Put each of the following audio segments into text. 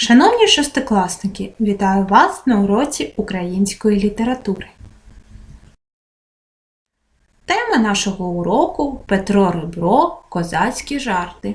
Шановні шестикласники, вітаю вас на уроці української літератури. Тема нашого уроку Петро Ребро Козацькі жарти.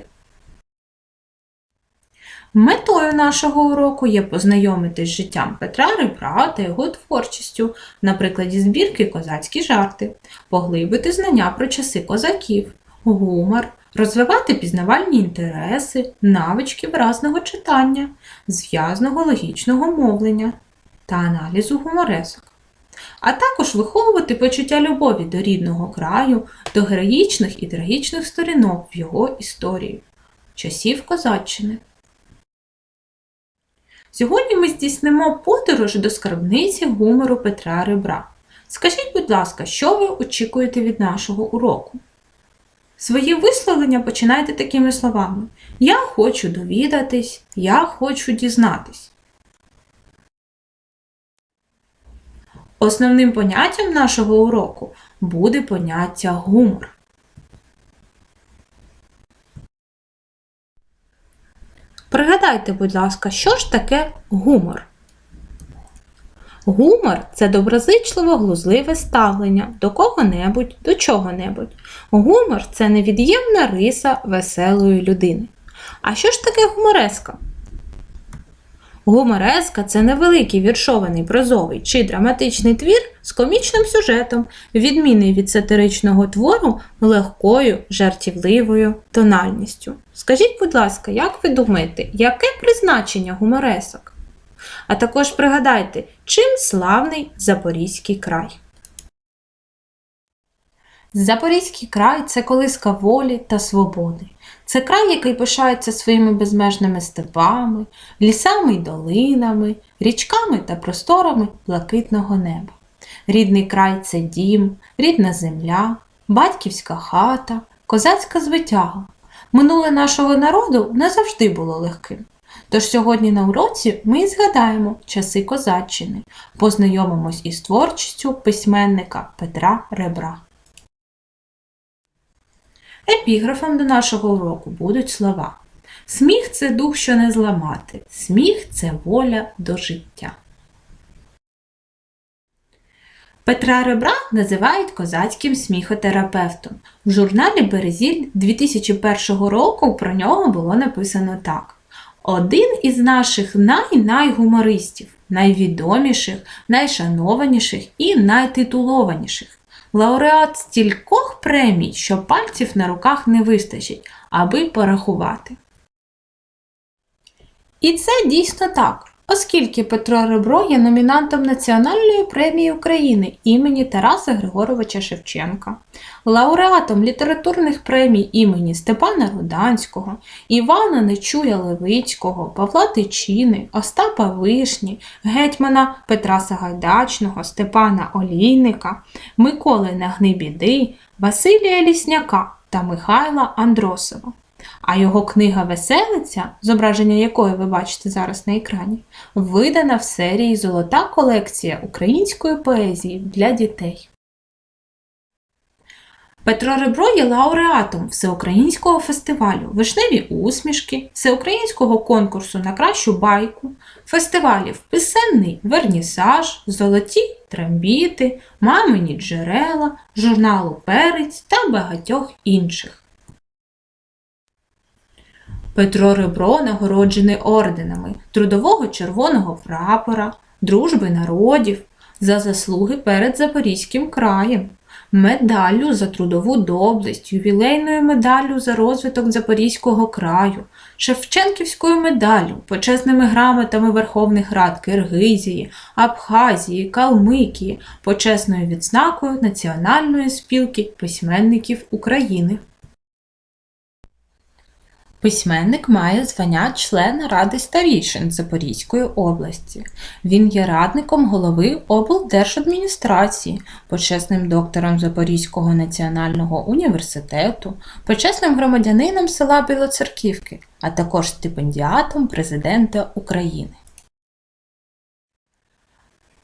Метою нашого уроку є познайомитись з життям Петра Ребра та його творчістю на прикладі збірки Козацькі жарти, поглибити знання про часи козаків, гумор, розвивати пізнавальні інтереси, навички виразного читання, зв'язного логічного мовлення та аналізу гуморесок, а також виховувати почуття любові до рідного краю, до героїчних і трагічних сторінок в його історії, часів Козаччини. Сьогодні ми здійснимо подорож до скарбниці гумору Петра Ребра. Скажіть, будь ласка, що ви очікуєте від нашого уроку? Свої висловлення починайте такими словами: Я хочу довідатись, я хочу дізнатись. Основним поняттям нашого уроку буде поняття гумор. Пригадайте, будь ласка, що ж таке гумор? Гумор це доброзичливо глузливе ставлення до кого-небудь, до чого-небудь. Гумор це невід'ємна риса веселої людини. А що ж таке гумореска? Гумореска це невеликий віршований прозовий чи драматичний твір з комічним сюжетом, відмінний від сатиричного твору легкою, жартівливою тональністю. Скажіть, будь ласка, як ви думаєте, яке призначення гуморесок? А також пригадайте, чим славний Запорізький край. Запорізький край це колиска волі та свободи. Це край, який пишається своїми безмежними степами, лісами й долинами, річками та просторами блакитного неба. Рідний край це дім, рідна земля, батьківська хата, козацька звитяга. Минуле нашого народу не завжди було легким. Тож сьогодні на уроці ми і згадаємо часи козаччини, познайомимось із творчістю письменника Петра Ребра. Епіграфом до нашого уроку будуть слова. Сміх це дух, що не зламати, сміх це воля до життя. Петра Ребра називають козацьким сміхотерапевтом. В журналі Березіль 2001 року про нього було написано так: один із наших най-найгумористів, найвідоміших, найшанованіших і найтитулованіших. Лауреат стількох премій, що пальців на руках не вистачить, аби порахувати. І це дійсно так, оскільки Петро Ребро є номінантом Національної премії України імені Тараса Григоровича Шевченка, лауреатом літературних премій імені Степана Руданського, Івана Нечуя Левицького, Павла Тичини, Остапа Вишні, гетьмана Петра Сагайдачного, Степана Олійника, Миколи Нагнибіди, Василія Лісняка та Михайла Андросова. А його книга Веселиця, зображення якої ви бачите зараз на екрані, видана в серії Золота колекція української поезії для дітей. Петро Ребро є лауреатом Всеукраїнського фестивалю Вишневі усмішки, Всеукраїнського конкурсу на кращу байку, фестивалів Писемний Вернісаж, Золоті трембіти, Мамині джерела, журналу Перець та багатьох інших. Петро Ребро нагороджений орденами Трудового Червоного прапора, Дружби народів за заслуги перед Запорізьким краєм, медаллю за трудову доблесть, ювілейною медаллю за розвиток Запорізького краю, Шевченківською медаллю, почесними грамотами Верховних Рад Киргизії, Абхазії, Калмикії, почесною відзнакою Національної спілки письменників України. Письменник має звання члена Ради старішин Запорізької області. Він є радником голови облдержадміністрації, почесним доктором Запорізького національного університету, почесним громадянином села Білоцерківки, а також стипендіатом президента України.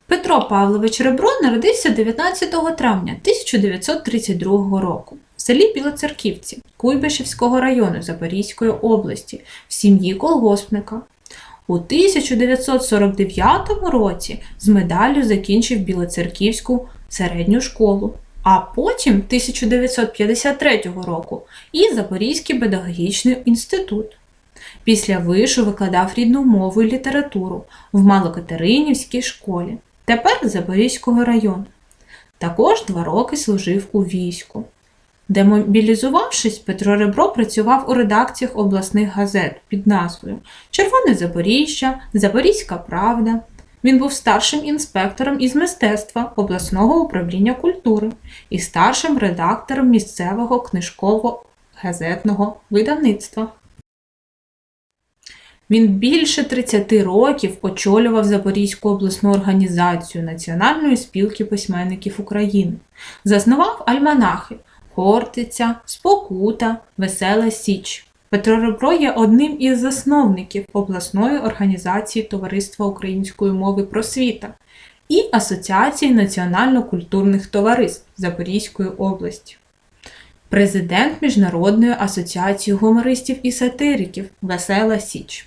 Петро Павлович Ребро народився 19 травня 1932 року в селі Білоцерківці Куйбишевського району Запорізької області в сім'ї колгоспника. У 1949 році з медаллю закінчив Білоцерківську середню школу, а потім 1953 року і Запорізький педагогічний інститут. Після вишу викладав рідну мову і літературу в Малокатеринівській школі, тепер Запорізького району. Також два роки служив у війську. Демобілізувавшись, Петро Ребро працював у редакціях обласних газет під назвою Червоне Запоріжжя, Запорізька Правда. Він був старшим інспектором із мистецтва обласного управління культури і старшим редактором місцевого книжково-газетного видавництва. Він більше 30 років очолював Запорізьку обласну організацію Національної спілки письменників України, заснував альманахи Хортиця, Спокута, Весела Січ. Петро Ребро є одним із засновників обласної організації Товариства української мови просвіта і Асоціації національно-культурних товариств Запорізької області. Президент Міжнародної асоціації гумористів і сатириків Весела Січ.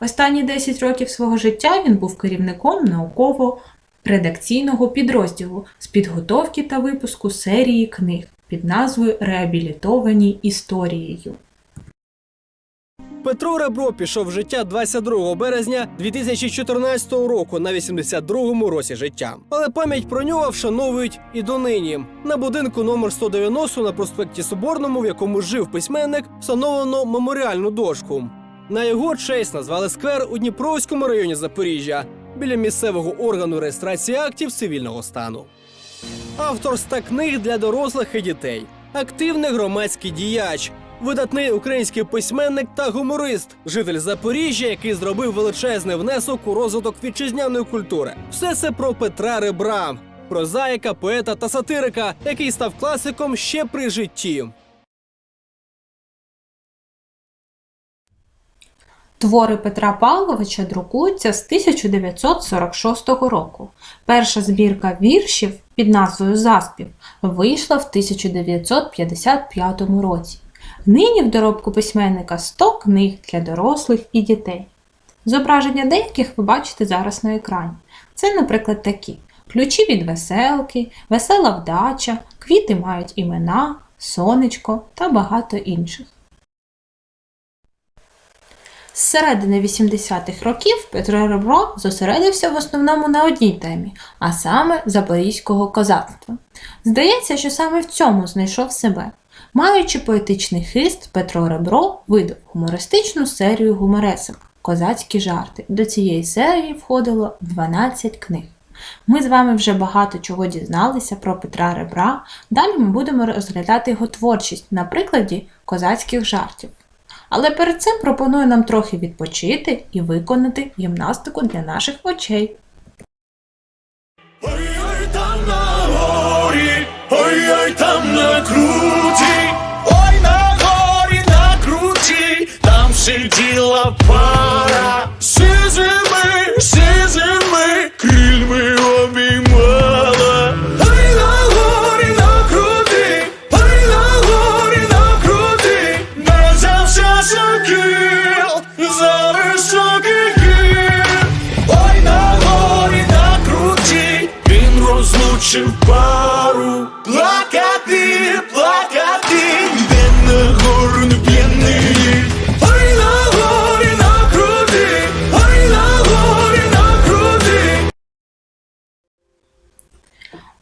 Останні 10 років свого життя він був керівником науково-редакційного підрозділу з підготовки та випуску серії книг під назвою Реабілітовані історією. Петро Ребро пішов в життя 22 березня 2014 року на 82-му році життя. Але пам'ять про нього вшановують і донині. На будинку номер 190 на проспекті Соборному, в якому жив письменник, встановлено меморіальну дошку. На його честь назвали сквер у Дніпровському районі Запоріжжя біля місцевого органу реєстрації актів цивільного стану. Автор ста книг для дорослих і дітей, активний громадський діяч, видатний український письменник та гуморист, житель Запоріжжя, який зробив величезний внесок у розвиток вітчизняної культури. Все це про Петра Ребра, прозаїка, поета та сатирика, який став класиком ще при житті. Твори Петра Павловича друкуються з 1946 року. Перша збірка віршів під назвою Заспів вийшла в 1955 році. Нині в доробку письменника 100 книг для дорослих і дітей. Зображення деяких ви бачите зараз на екрані. Це, наприклад, такі: ключі від веселки, весела вдача, квіти мають імена, сонечко та багато інших. З середини 80-х років Петро Ребро зосередився в основному на одній темі, а саме запорізького козацтва. Здається, що саме в цьому знайшов себе. Маючи поетичний хист, Петро Ребро видав гумористичну серію гуморесок Козацькі жарти. До цієї серії входило 12 книг. Ми з вами вже багато чого дізналися про Петра Ребра. Далі ми будемо розглядати його творчість на прикладі козацьких жартів. Але перед цим пропоную нам трохи відпочити і виконати гімнастику для наших очей. Ой-ой там на горі, ой-ой там на круті, ой на горі на круті, там сиділа пара,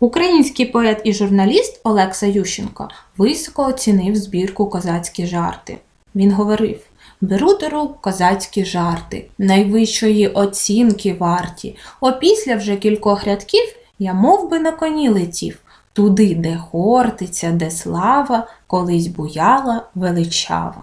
Український поет і журналіст Олекса Ющенко високо оцінив збірку козацькі жарти. Він говорив: Беру до рук козацькі жарти, найвищої оцінки варті. Опісля вже кількох рядків я мов би на коні летів, туди, де хортиця, де слава, колись буяла величава.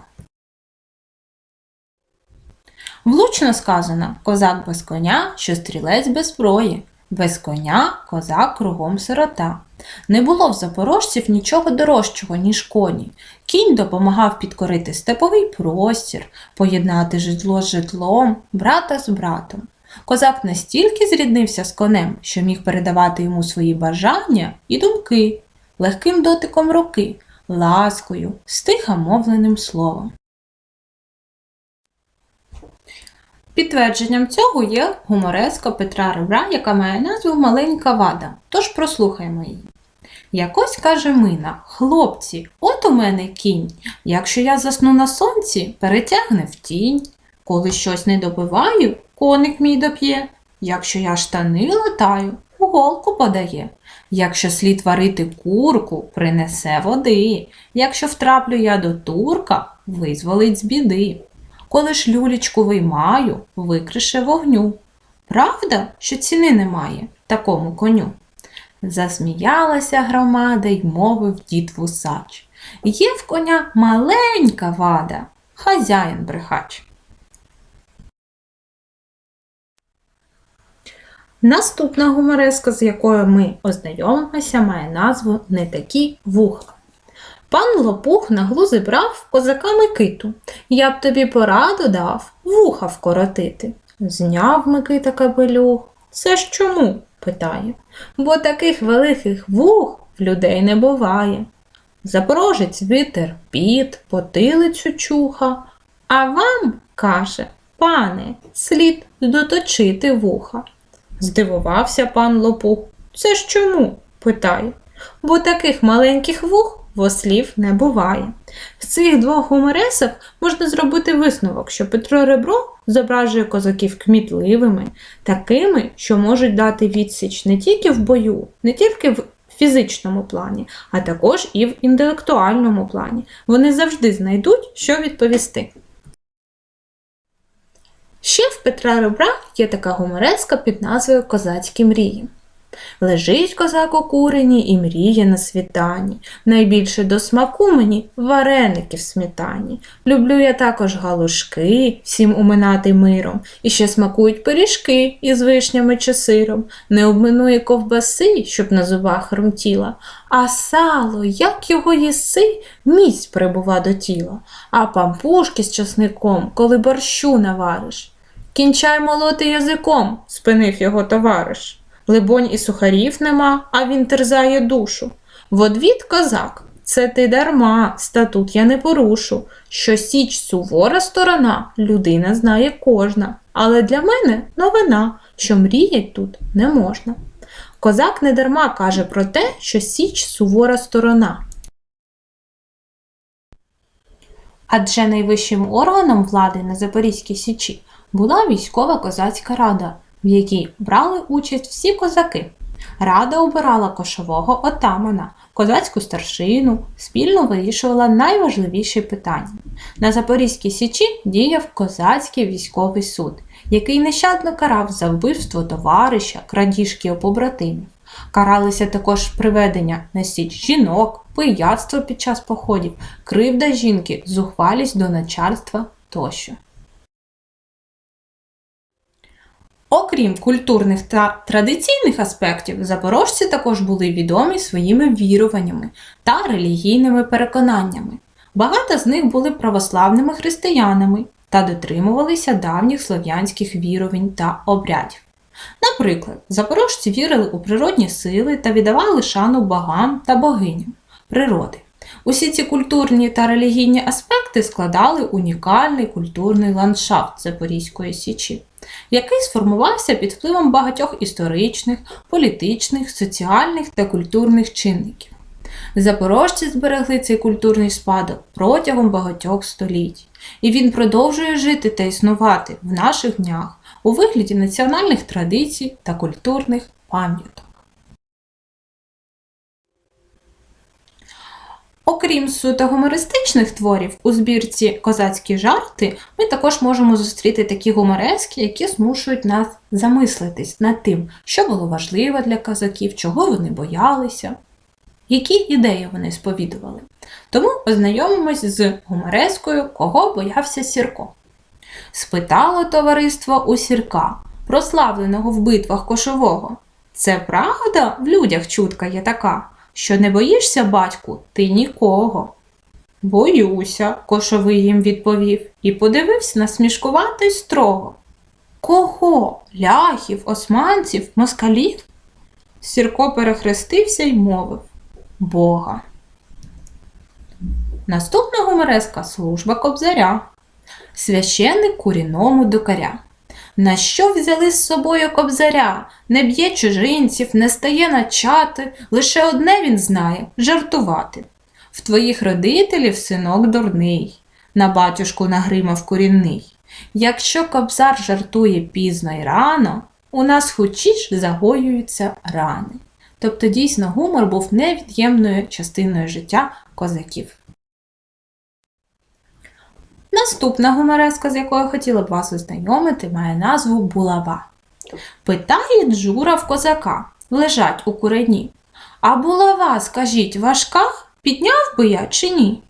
Влучно сказано козак без коня, що стрілець без зброї. Без коня козак кругом сирота. Не було в запорожців нічого дорожчого, ніж коні. Кінь допомагав підкорити степовий простір, поєднати житло з житлом, брата з братом. Козак настільки зріднився з конем, що міг передавати йому свої бажання і думки, легким дотиком руки, ласкою, стиха мовленим словом. Підтвердженням цього є гумореска Петра Ребра, яка має назву Маленька вада. Тож прослухаймо її. Якось каже Мина, хлопці, от у мене кінь. Якщо я засну на сонці, перетягне в тінь. Коли щось не добиваю, коник мій доп'є. Якщо я штани латаю, голку подає. Якщо слід варити курку, принесе води. Якщо втраплю я до турка, визволить з біди. Коли ж люлічку виймаю, викрише вогню. Правда, що ціни немає такому коню? Засміялася громада й мовив дід вусач. Є в коня маленька вада, хазяїн брехач. Наступна гумореска, з якою ми ознайомимося, має назву Не такі вуха. Пан Лопух на глузи брав козака Микиту. Я б тобі пораду дав вуха вкоротити. Зняв Микита капелюх. Це ж чому? питає. Бо таких великих вух в людей не буває. Запорожець витер піт, потилицю чуха, а вам, каже, пане, слід доточити вуха. Здивувався пан Лопух. Це ж чому? питає. Бо таких маленьких вух в ослів не буває. В цих двох гуморесах можна зробити висновок, що Петро Ребро зображує козаків кмітливими, такими, що можуть дати відсіч не тільки в бою, не тільки в фізичному плані, а також і в інтелектуальному плані. Вони завжди знайдуть, що відповісти. Ще в Петра Ребра є така гумореска під назвою Козацькі мрії. Лежить козак у курені і мріє на світанні. Найбільше до смаку мені вареники в сметані. Люблю я також галушки, всім уминати миром. І ще смакують пиріжки із вишнями чи сиром. Не обминує ковбаси, щоб на зубах хрумтіла. А сало, як його їси, міць прибува до тіла. А пампушки з часником, коли борщу навариш. Кінчай молоти язиком, спинив його товариш. Либонь і сухарів нема, а він терзає душу. В одвід козак, це ти дарма, статут я не порушу. Що січ сувора сторона, людина знає кожна. Але для мене новина, що мріять тут не можна. Козак не дарма каже про те, що січ сувора сторона. Адже найвищим органом влади на Запорізькій Січі була військова козацька рада, в якій брали участь всі козаки. Рада обирала кошового отамана, козацьку старшину, спільно вирішувала найважливіші питання. На Запорізькій Січі діяв козацький військовий суд, який нещадно карав за вбивство товариша, крадіжки у побратимів. Каралися також приведення на січ жінок, пияцтво під час походів, кривда жінки, зухвалість до начальства тощо. Окрім культурних та традиційних аспектів, запорожці також були відомі своїми віруваннями та релігійними переконаннями. Багато з них були православними християнами та дотримувалися давніх слов'янських вірувань та обрядів. Наприклад, запорожці вірили у природні сили та віддавали шану богам та богиням природи. Усі ці культурні та релігійні аспекти складали унікальний культурний ландшафт Запорізької Січі який сформувався під впливом багатьох історичних, політичних, соціальних та культурних чинників. Запорожці зберегли цей культурний спадок протягом багатьох століть, і він продовжує жити та існувати в наших днях у вигляді національних традицій та культурних пам'яток. Окрім суто гумористичних творів, у збірці Козацькі жарти ми також можемо зустріти такі гуморески, які змушують нас замислитись над тим, що було важливо для козаків, чого вони боялися, які ідеї вони сповідували. Тому ознайомимось з гуморескою, кого боявся Сірко. Спитало товариство у Сірка, прославленого в битвах кошового. Це правда в людях чутка є така, що не боїшся, батьку, ти нікого. Боюся, кошовий їм відповів і подивився насмішкувато й строго. Кого? Ляхів, османців, москалів? Сірко перехрестився й мовив Бога. Наступна гумореска служба кобзаря. Священник куріному докаря. На що взяли з собою кобзаря? Не б'є чужинців, не стає начати, лише одне він знає жартувати. В твоїх родителів синок дурний, на батюшку нагримав корінний. Якщо кобзар жартує пізно й рано, у нас хочіш загоюються рани. Тобто дійсно гумор був невід'ємною частиною життя козаків. Наступна гумореска, з якою хотіла б вас ознайомити, має назву булава. Питає Джура в козака, лежать у курені. А булава, скажіть, важка? Підняв би я чи ні?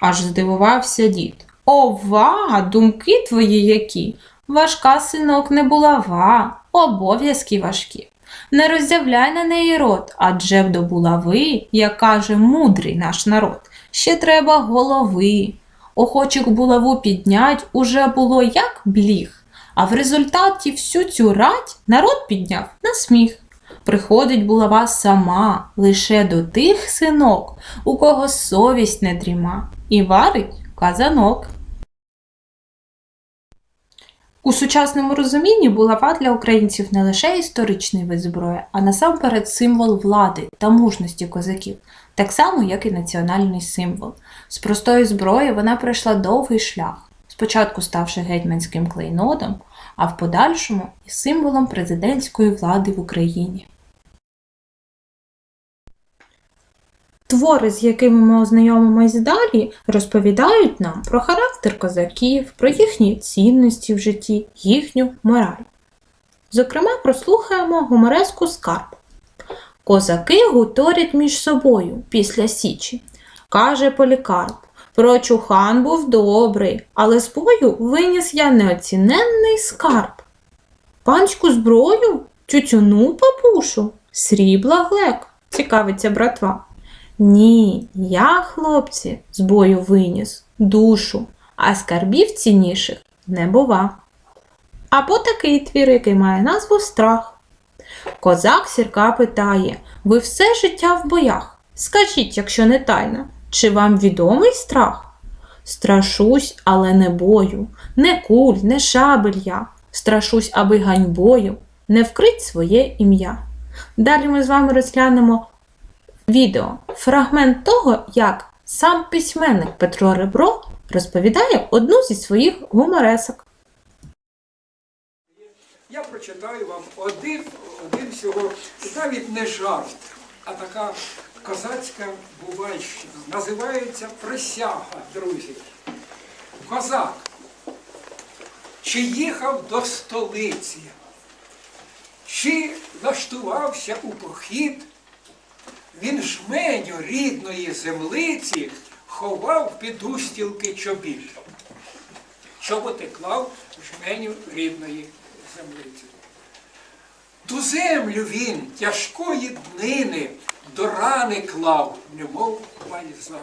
Аж здивувався дід. Ова, думки твої які. Важка, синок, не булава, обов'язки важкі. Не роззявляй на неї рот, адже до булави, як каже мудрий наш народ, ще треба голови. Охочих булаву піднять уже було як бліг, а в результаті всю цю рать народ підняв на сміх. Приходить булава сама лише до тих синок, у кого совість не дріма, і варить казанок. У сучасному розумінні булава для українців не лише історичний вид зброї, а насамперед символ влади та мужності козаків, так само, як і національний символ. З простої зброї вона пройшла довгий шлях, спочатку ставши гетьманським клейнодом, а в подальшому і символом президентської влади в Україні. Твори, з якими ми ознайомимось далі, розповідають нам про характер козаків, про їхні цінності в житті, їхню мораль. Зокрема, прослухаємо гумореску скарб. Козаки гуторять між собою після січі. Каже Полікарп, прочухан був добрий, але з бою виніс я неоціненний скарб. Панську зброю, тютюну папушу, срібла глек, цікавиться братва. Ні, я, хлопці, з бою виніс душу, а скарбів цінніших не бува. Або такий твір, який має назву страх. Козак сірка питає: Ви все життя в боях? Скажіть, якщо не тайна, чи вам відомий страх? Страшусь, але не бою, не куль, не шабель я. Страшусь, аби ганьбою не вкрить своє ім'я. Далі ми з вами розглянемо відео фрагмент того, як сам письменник Петро Ребро розповідає одну зі своїх гуморесок. Я прочитаю вам один, один всього, навіть не жарт, а така козацька бувальщина. Називається присяга, друзі. Козак. Чи їхав до столиці, чи влаштувався у похід, він жменю рідної землиці ховав під устілки чобіт. Чоботи клав жменю рідної землиці. Ту землю він тяжкої днини до рани клав, немов бальзам.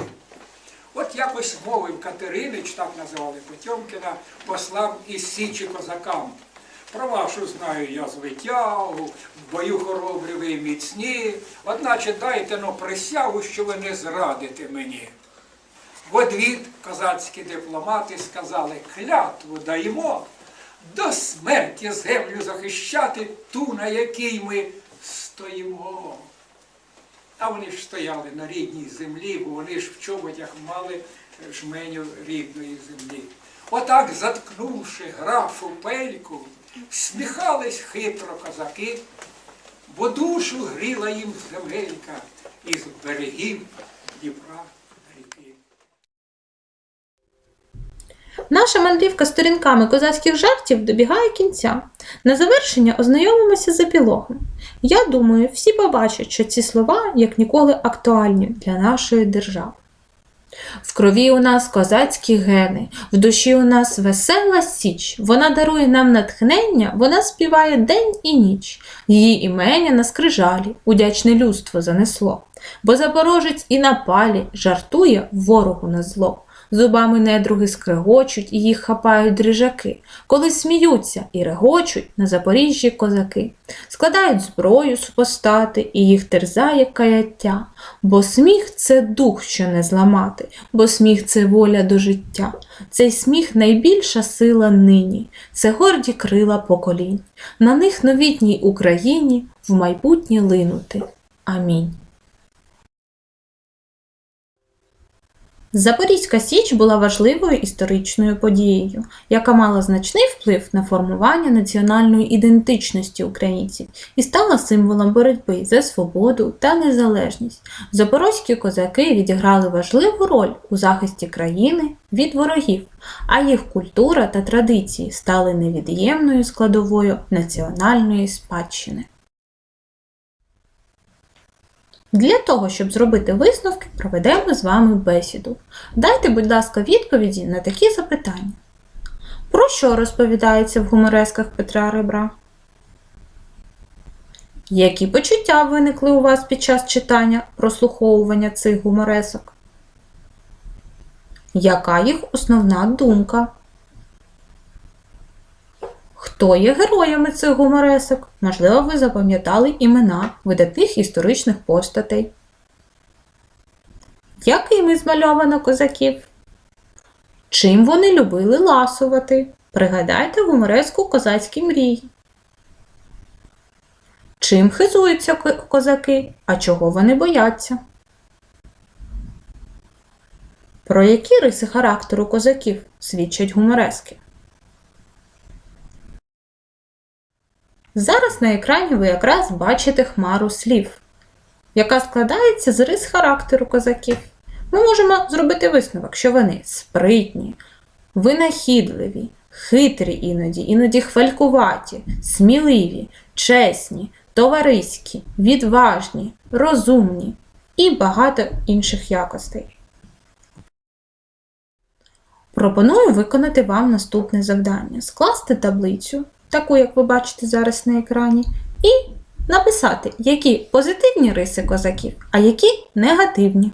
От якось мовив Катеринич, так називали Потьомкіна, послав із Січі козакам. Про вашу знаю я звитягу, в бою хоробрі ви міцні, одначе дайте но присягу, що ви не зрадите мені. В одвід козацькі дипломати сказали, клятву даємо до смерті землю захищати ту, на якій ми стоїмо. А вони ж стояли на рідній землі, бо вони ж в чоботях мали жменю рідної землі. Отак, заткнувши графу пельку, сміхались хитро козаки, бо душу гріла їм земелька із берегів Дніпра Наша мандрівка сторінками козацьких жартів добігає кінця. На завершення ознайомимося з епілогом. Я думаю, всі побачать, що ці слова як ніколи актуальні для нашої держави. В крові у нас козацькі гени, в душі у нас весела січ. Вона дарує нам натхнення, вона співає день і ніч. Її імення на скрижалі, удячне людство занесло. Бо запорожець і на палі жартує ворогу на зло. Зубами недруги скрегочуть і їх хапають дрижаки, коли сміються і регочуть на Запоріжжі козаки, складають зброю супостати, і їх терзає каяття, бо сміх це дух, що не зламати, бо сміх це воля до життя. Цей сміх найбільша сила нині, це горді крила поколінь. На них новітній Україні в майбутнє линути. Амінь. Запорізька Січ була важливою історичною подією, яка мала значний вплив на формування національної ідентичності українців і стала символом боротьби за свободу та незалежність. Запорозькі козаки відіграли важливу роль у захисті країни від ворогів, а їх культура та традиції стали невід'ємною складовою національної спадщини. Для того, щоб зробити висновки, проведемо з вами бесіду. Дайте, будь ласка, відповіді на такі запитання. Про що розповідається в гуморесках Петра Ребра? Які почуття виникли у вас під час читання, прослуховування цих гуморесок? Яка їх основна думка? Хто є героями цих гуморесок? Можливо, ви запам'ятали імена видатних історичних постатей. Якими змальовано козаків? Чим вони любили ласувати? Пригадайте гумореску козацькі мрії. Чим хизуються козаки, а чого вони бояться? Про які риси характеру козаків свідчать гуморески? Зараз на екрані ви якраз бачите хмару слів, яка складається з рис характеру козаків. Ми можемо зробити висновок, що вони спритні, винахідливі, хитрі іноді, іноді хвалькуваті, сміливі, чесні, товариські, відважні, розумні і багато інших якостей. Пропоную виконати вам наступне завдання: скласти таблицю, таку як ви бачите зараз на екрані, і написати, які позитивні риси козаків, а які негативні.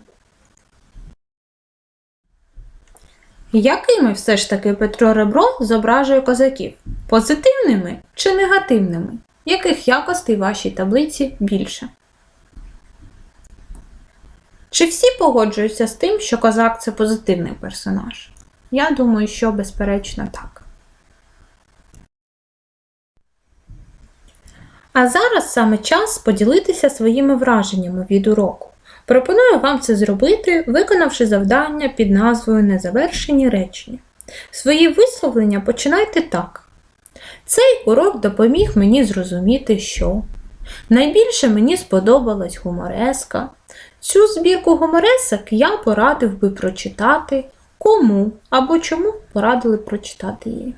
Якими все ж таки Петро Ребро зображує козаків? Позитивними чи негативними? Яких якостей в вашій таблиці більше? Чи всі погоджуються з тим, що козак це позитивний персонаж? Я думаю, що безперечно так. А зараз саме час поділитися своїми враженнями від уроку. Пропоную вам це зробити, виконавши завдання під назвою Незавершені речення. Свої висловлення починайте так. Цей урок допоміг мені зрозуміти, що найбільше мені сподобалась гумореска. Цю збірку гуморесок я порадив би прочитати кому або чому порадили прочитати її.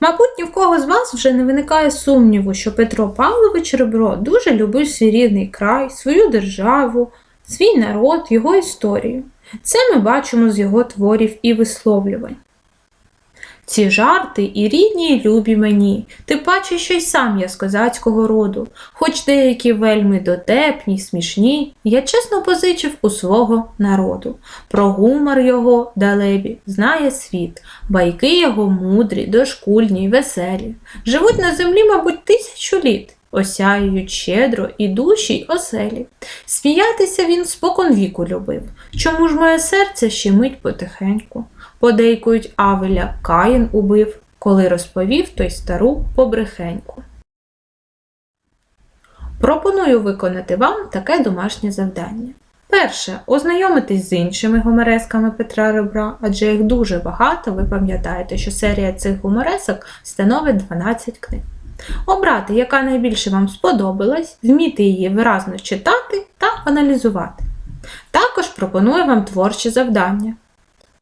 Мабуть, ні в кого з вас вже не виникає сумніву, що Петро Павлович Ребро дуже любив свій рідний край, свою державу, свій народ, його історію. Це ми бачимо з його творів і висловлювань. Ці жарти і рідні, і любі мені, ти паче, що й сам я з козацького роду, хоч деякі вельми дотепні, смішні, я чесно позичив у свого народу. Про гумор його далебі знає світ, байки його мудрі, дошкульні веселі. Живуть на землі, мабуть, тисячу літ, осяюють щедро і душі й оселі. Сміятися він споконвіку любив. Чому ж моє серце щемить потихеньку? Подейкують Авеля Каїн убив, коли розповів той стару побрехеньку. Пропоную виконати вам таке домашнє завдання. Перше, ознайомитись з іншими гуморесками Петра Ребра, адже їх дуже багато, ви пам'ятаєте, що серія цих гуморесок становить 12 книг. Обрати, яка найбільше вам сподобалась, вміти її виразно читати та аналізувати. Також пропоную вам творче завдання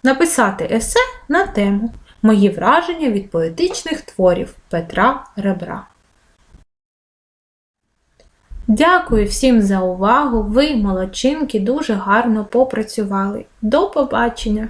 написати есе на тему Мої враження від поетичних творів Петра Ребра. Дякую всім за увагу. Ви, молодчинки, дуже гарно попрацювали. До побачення!